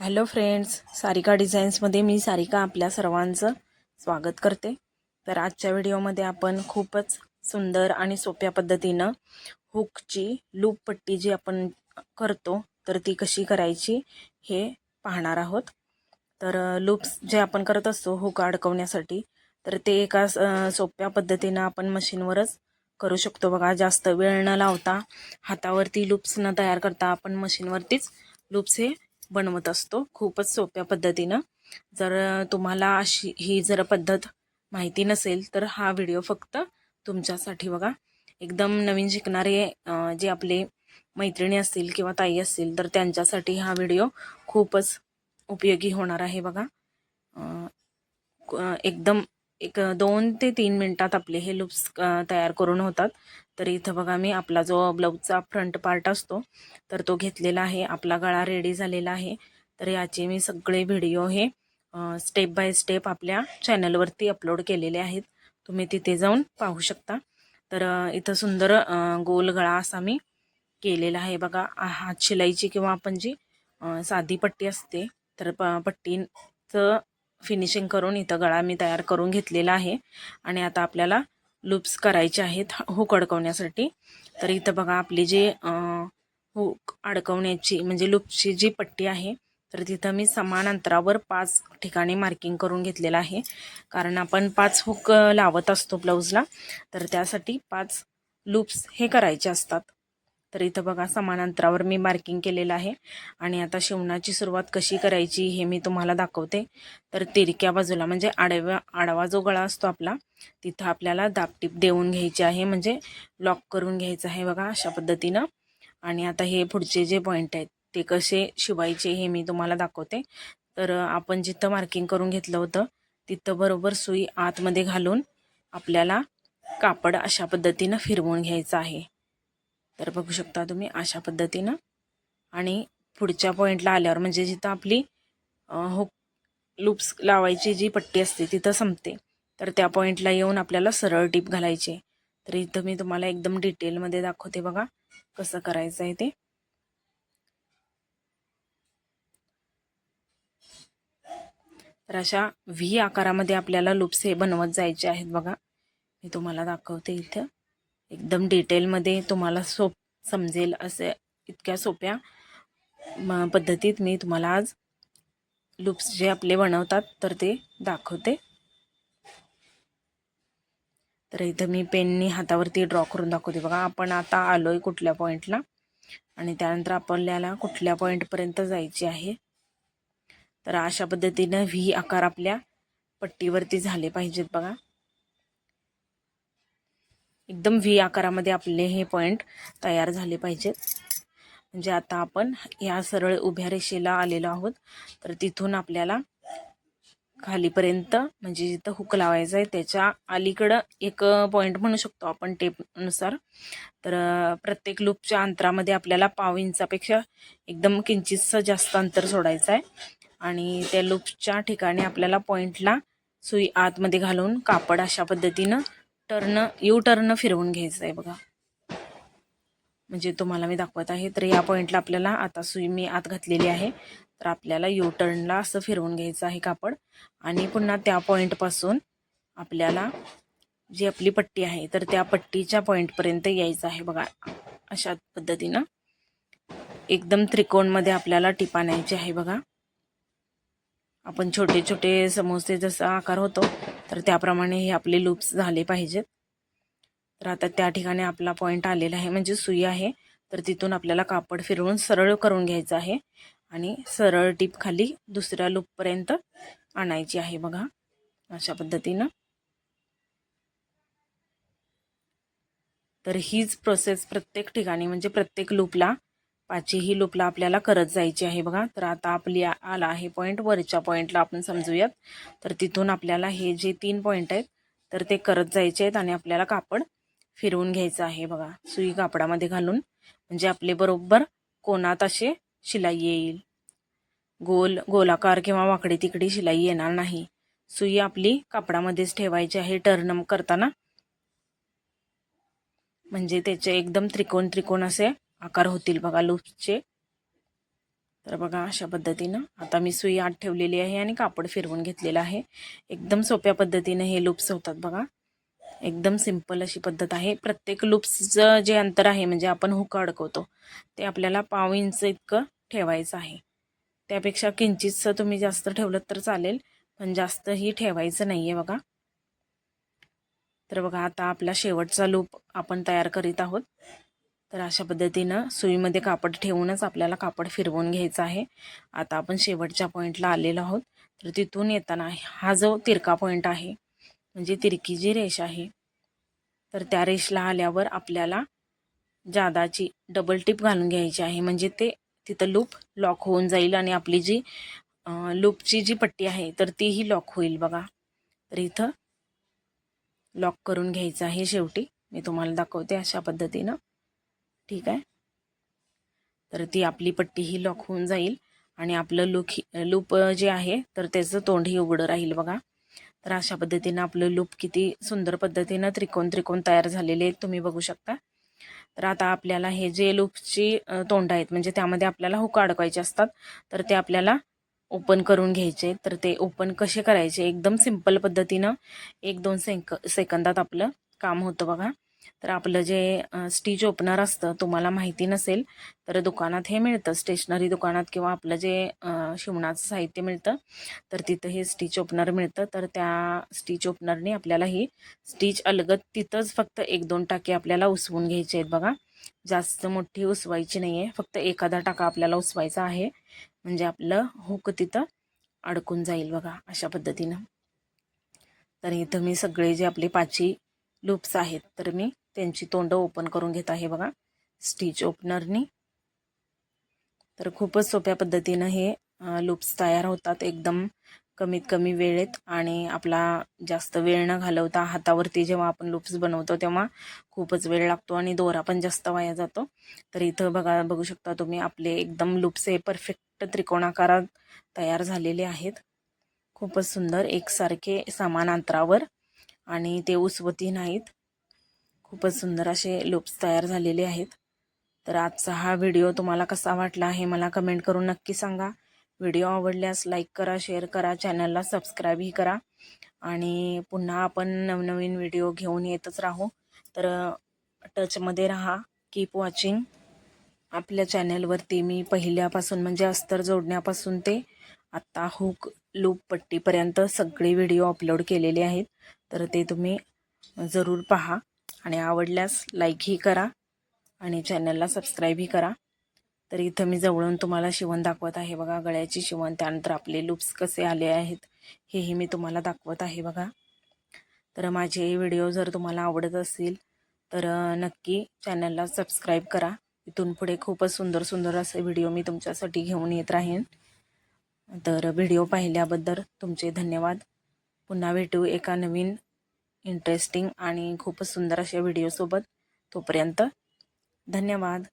Hello friends Sarika डिझाईन्समध्ये मी सारिका आपल्या सर्वांचं स्वागत करते. तर आजच्या व्हिडिओमध्ये आपण खूपच सुंदर आणि सोप्या पद्धतीनं हुकची लूप पट्टी जी आपण करतो तर ती कशी करायची हे पाहणार आहोत. तर लूप्स जे आपण करत असतो हुक अडकवण्यासाठी तर ते एका स- सोप्या पद्धतीनं आपण मशीनवरच करू शकतो. बघा जास्त वेळ न लावता हातावरती लूप्स न तयार करता आपण मशीनवरतीच लूप्स हे बनवत असतो. खूपच सोप्या पद्धतीनं. जर तुम्हाला अशी ही जर पद्धत माहिती नसेल तर हा व्हिडिओ फक्त तुमच्यासाठी बघा. एकदम नवीन शिकणारे जे आपले मैत्रिणी असतील किंवा ताई असतील तर त्यांच्यासाठी हा व्हिडिओ खूपच उपयोगी होणार आहे बघा. एकदम एक दोन ते तीन मिनटात आपले हे लुप्स तयार करून होतात. तर इथं बघा मी आपला जो ब्लाऊजचा फ्रंट पार्ट असतो तर तो घेतलेला आहे. आपला गळा रेडी झालेला आहे. तर याचे मी सगळे व्हिडिओ हे स्टेप बाय स्टेप आपल्या चॅनलवरती अपलोड केलेले आहेत. तुम्ही तिथे जाऊन पाहू शकता. तर इथं सुंदर गोल गळा असा मी केलेला आहे बघा. हात शिलाईची किंवा आपण जी साधी पट्टी असते तर प पट्टीचं फिनिशिंग करून इथं गळा मी तयार करून घेतलेला आहे. आणि आता आपल्याला लूप्स करायचे आहेत हुक अडकवण्यासाठी. तर इथं बघा आपली जी हुक अडकवण्याची म्हणजे लूपची जी पट्टी आहे तर तिथं मी समान अंतरावर पाच ठिकाणी मार्किंग करून घेतलेलं आहे. कारण आपण पाच हुक लावत असतो ब्लाऊजला तर त्यासाठी पाच लूप्स हे करायचे असतात. तर इथं बघा समान अंतरावर मी मार्किंग केलेलं आहे. आणि आता शिवणाची सुरुवात कशी करायची हे मी तुम्हाला दाखवते. तर तिरक्या बाजूला म्हणजे आडव्या आडवा जो गळा असतो आपला तिथं आपल्याला दाबटीप देऊन घ्यायची आहे. म्हणजे लॉक करून घ्यायचं आहे बघा अशा पद्धतीनं. आणि आता हे पुढचे जे पॉईंट आहेत ते कसे शिवायचे हे मी तुम्हाला दाखवते. तर आपण जिथं मार्किंग करून घेतलं होतं तिथं बरोबर सुई आतमध्ये घालून आपल्याला कापड अशा पद्धतीनं फिरवून घ्यायचं आहे. तर बघू शकता तुम्ही अशा पद्धतीनं. आणि पुढच्या पॉईंटला आल्यावर म्हणजे जिथं आपली हुक लूप्स लावायची जी पट्टी असते तिथं संपते. तर त्या पॉईंटला येऊन आपल्याला सरळ टीप घालायची. तर इथं मी तुम्हाला एकदम डिटेलमध्ये दाखवते बघा कसं करायचं आहे ते. तर अशा व्ही आकारामध्ये आपल्याला लुप्स हे बनवत जायचे आहेत बघा. मी तुम्हाला दाखवते इथं. एकदम डिटेलमध्ये तुम्हाला सोप समजेल असे इतक्या सोप्या म पद्धतीत मी तुम्हाला आज लूप्स जे आपले बनवतात तर ते दाखवते. तर इथं मी पेननी हातावरती ड्रॉ करून दाखवते. बघा आपण आता आलो आहे कुठल्या पॉईंटला आणि त्यानंतर आपल्याला कुठल्या पॉईंटपर्यंत जायची आहे? तर अशा पद्धतीनं व्ही आकार आपल्या पट्टीवरती झाले पाहिजेत बघा. एकदम व्ही आकारामध्ये आपले हे पॉईंट तयार झाले पाहिजेत. म्हणजे आता आपण या सरळ उभ्या रेषेला आलेलो आहोत. तर तिथून आपल्याला खालीपर्यंत म्हणजे जिथं हुक लावायचं आहे त्याच्या अलीकडं एक पॉईंट म्हणू शकतो आपण टेपनुसार तर प्रत्येक लूपच्या अंतरामध्ये आपल्याला पाव इंचापेक्षा एकदम किंचितसं जास्त अंतर सोडायचं आहे. आणि त्या लूपच्या ठिकाणी आपल्याला पॉईंटला सुई आतमध्ये घालून कापड अशा पद्धतीनं टर्न यू टर्न फिरवून घ्यायचं आहे बघा. म्हणजे तुम्हाला मी दाखवत आहे. तर या पॉईंटला आपल्याला आता सुई मी आत घातलेली आहे. तर आपल्याला यू टर्नला असं फिरवून घ्यायचं आहे कापड. आणि पुन्हा त्या पॉईंटपासून आपल्याला जी आपली पट्टी आहे तर त्या पट्टीच्या पॉईंटपर्यंत यायचं आहे बघा. अशा पद्धतीनं एकदम त्रिकोणमध्ये आपल्याला टिपा न्यायची आहे बघा. आपण छोटे छोटे समोसे जसा आकार होतो तर त्याप्रमाणे हे आपले लूप्स झाले पाहिजेत. तर आता त्या ठिकाणी आपला पॉईंट आलेला आहे म्हणजे सुई आहे. तर तिथून आपल्याला कापड फिरवून सरळ करून घ्यायचं आहे. आणि सरळ टीप खाली दुसऱ्या लूपपर्यंत आणायची आहे बघा अशा पद्धतीनं. तर हीच प्रोसेस प्रत्येक ठिकाणी म्हणजे प्रत्येक लूपला पाचही लूपला आपल्याला करत जायची आहे बघा. तर आता आपली आला आहे पॉईंट वरच्या पॉईंटला आपण समजूयात. तर तिथून आपल्याला हे जे तीन पॉईंट आहेत तर ते करत जायचे आहेत आणि आपल्याला कापड फिरवून घ्यायचं आहे बघा. सुई कापडामध्ये घालून. म्हणजे आपले बरोबर कोणात असे शिलाई येईल? गोल गोलाकार किंवा वाकडी तिकडी शिलाई येणार नाही. सुई आपली कापडामध्येच ठेवायची आहे टर्न करताना. म्हणजे त्याचे एकदम त्रिकोण त्रिकोण असे आकार होतील बघा लूप्सचे तर बघा अशा पद्धतीनं आता मी सुई आत ठेवलेली आहे आणि कापड फिरवून घेतलेलं आहे. एकदम सोप्या पद्धतीनं हे लूप्स होतात बघा. एकदम सिंपल अशी पद्धत आहे. प्रत्येक लूप्सचं जे अंतर आहे म्हणजे आपण हुक अडकवतो ते आपल्याला पाव इंच इतकं ठेवायचं आहे. त्यापेक्षा किंचितचं तुम्ही जास्त ठेवलं तर चालेल पण जास्तही ठेवायचं नाही आहे बघा. तर बघा आता आपला शेवटचा लूप आपण तयार करीत आहोत. तर अशा पद्धतीनं सुईमध्ये कापड ठेवूनच आपल्याला कापड फिरवून घ्यायचं आहे. आता आपण शेवटच्या पॉईंटला आलेलो आहोत. तर तिथून येताना हा जो तिरका पॉईंट आहे म्हणजे तिरकी जी रेष आहे तर त्या रेषला आल्यावर आपल्याला जादाची डबल टिप घालून घ्यायची आहे. म्हणजे ते तिथं लूप लॉक होऊन जाईल आणि आपली जी लूपची जी पट्टी आहे तर तीही लॉक होईल बघा. तर इथं लॉक करून घ्यायचं आहे शेवटी. मी तुम्हाला दाखवते अशा पद्धतीनं. ठीक आहे? तर ती आपली पट्टी ही लॉक होऊन जाईल आणि आपलं लूक लूप जे आहे तर त्याचं तोंडही उघडं राहील बघा. तर अशा पद्धतीनं आपलं लूप किती सुंदर पद्धतीनं त्रिकोण त्रिकोण तयार झालेले आहेत तुम्ही बघू शकता. तर आता आपल्याला हे जे लूपची तोंड आहेत म्हणजे त्यामध्ये आपल्याला हुक अडकवायचे असतात तर ते आपल्याला ओपन करून घ्यायचे तर ते ओपन कसे करायचे? एकदम सिंपल पद्धतीनं एक दोन सेक सेकंदात आपलं काम होतं बघा. तर आपलं जे स्टिच ओपनर असतं तुम्हाला माहिती नसेल तर दुकानात हे मिळतं. स्टेशनरी दुकानात किंवा आपलं जे शिवणाचं साहित्य मिळतं तर तिथं हे स्टिच ओपनर मिळतं. तर त्या स्टिच ओपनरने आपल्याला ही स्टिच अलगत तिथंच फक्त एक दोन टाके आपल्याला उसवून घ्यायचे आहेत बघा. जास्त मोठी उसवायची नाही आहे फक्त एखादा टाका आपल्याला उसवायचा आहे. म्हणजे आपलं हुक तिथं अडकून जाईल बघा अशा पद्धतीनं. तर इथं मी सगळे जे आपले पाची लूप्स आहेत. तर मी त्यांची तोंड ओपन करून घेत आहे बघा. स्टिच ओपनरनी तर खूपच सोप्या पद्धतीनं हे लूप्स तयार होतात एकदम कमीत कमी वेळेत आणि आपला जास्त वेळ न घालवता हातावरती जेव्हा आपण लूप्स बनवतो तेव्हा खूपच वेळ लागतो आणि दोरा पण जास्त वाया जातो. तर इथं बघा बघू शकता तुम्ही आपले एकदम लूप्स हे परफेक्ट त्रिकोणाकारात तयार झालेले आहेत. खूपच सुंदर एकसारखे समान अंतरावर आणि ते उसवती नाहीत. खूपच सुंदर असे लुप्स तयार झालेले आहेत. तर आजचा हा व्हिडिओ तुम्हाला कसा वाटला हे मला कमेंट करून नक्की सांगा. व्हिडिओ आवडल्यास लाईक करा शेअर करा चॅनलला सबस्क्राईबही करा. आणि पुन्हा आपण नवनवीन व्हिडिओ घेऊन येतच राहू. तर टचमध्ये राहा. कीप वॉचिंग आपल्या चॅनलवरती मी पहिल्यापासून म्हणजे अस्तर जोडण्यापासून ते आत्ता हुक लूप पट्टीपर्यंत सगळे व्हिडिओ अपलोड केलेले आहेत. तर ते तुम्ही जरूर पहा आणि आवडल्यास लाईकही करा आणि चॅनलला सबस्क्राईबही करा. तर इथं मी जवळून तुम्हाला शिवण दाखवत आहे बघा. गळ्याची शिवण त्यानंतर आपले लुप्स कसे आले आहेत हेही मी तुम्हाला दाखवत आहे बघा. तर माझे व्हिडिओ जर तुम्हाला आवडत असतील तर नक्की चॅनलला सबस्क्राईब करा. इथून पुढे खूपच सुंदर सुंदर असे व्हिडिओ मी तुमच्यासाठी घेऊन येत राहीन. तर व्हिडिओ पाहिल्याबद्दल तुमचे धन्यवाद. पुन्हा भेटू एका नवीन इंटरेस्टिंग आणि खूपच सुंदर अशा व्हिडिओसोबत तोपर्यंत धन्यवाद.